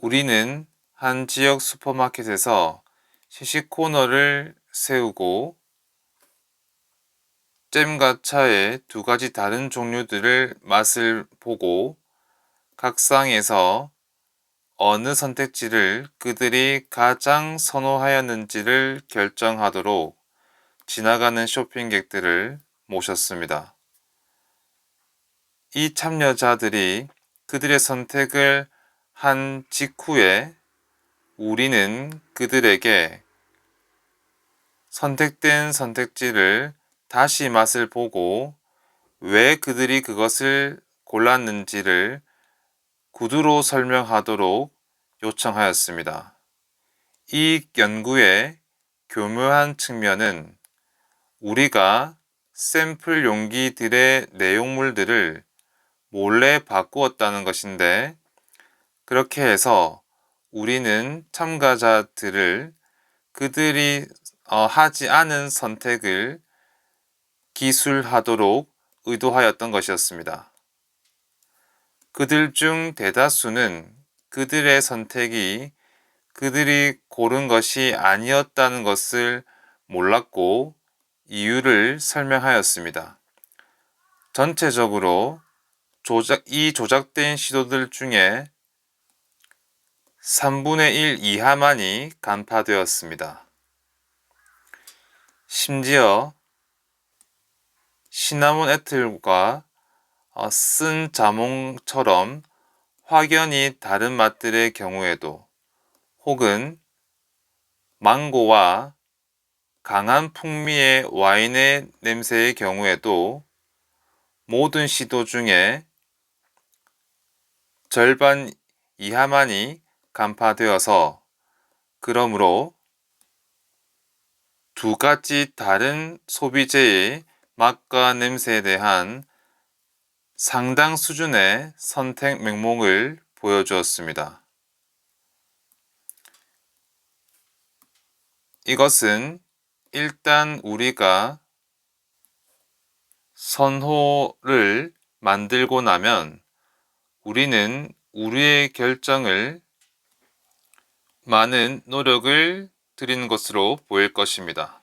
우리는 한 지역 슈퍼마켓에서 시식 코너를 세우고 잼과 차의 두 가지 다른 종류들을 맛을 보고 각 상에서 어느 선택지를 그들이 가장 선호하였는지를 결정하도록 지나가는 쇼핑객들을 모셨습니다. 이 참여자들이 그들의 선택을 한 직후에 우리는 그들에게 선택된 선택지를 다시 맛을 보고 왜 그들이 그것을 골랐는지를 구두로 설명하도록 요청하였습니다. 이 연구의 교묘한 측면은 우리가 샘플 용기들의 내용물들을 몰래 바꾸었다는 것인데 그렇게 해서 우리는 참가자들을 그들이 어, 하지 않은 선택을 기술하도록 의도하였던 것이었습니다. 그들 중 대다수는 그들의 선택이 그들이 고른 것이 아니었다는 것을 몰랐고 이유를 설명하였습니다. 전체적으로 조작, 이 조작된 시도들 중에 3분의 1 이하만이 간파되었습니다. 심지어 시나몬 애틀과 어, 쓴 자몽처럼 확연히 다른 맛들의 경우에도 혹은 망고와 강한 풍미의 와인의 냄새의 경우에도 모든 시도 중에 절반 이하만이 간파되어서 그러므로 두 가지 다른 소비재의 맛과 냄새에 대한 상당 수준의 선택 맹목을 보여주었습니다. 이것은 일단 우리가 선호를 만들고 나면 우리는 우리의 결정을 많은 노력을 들이는 것으로 보일 것입니다.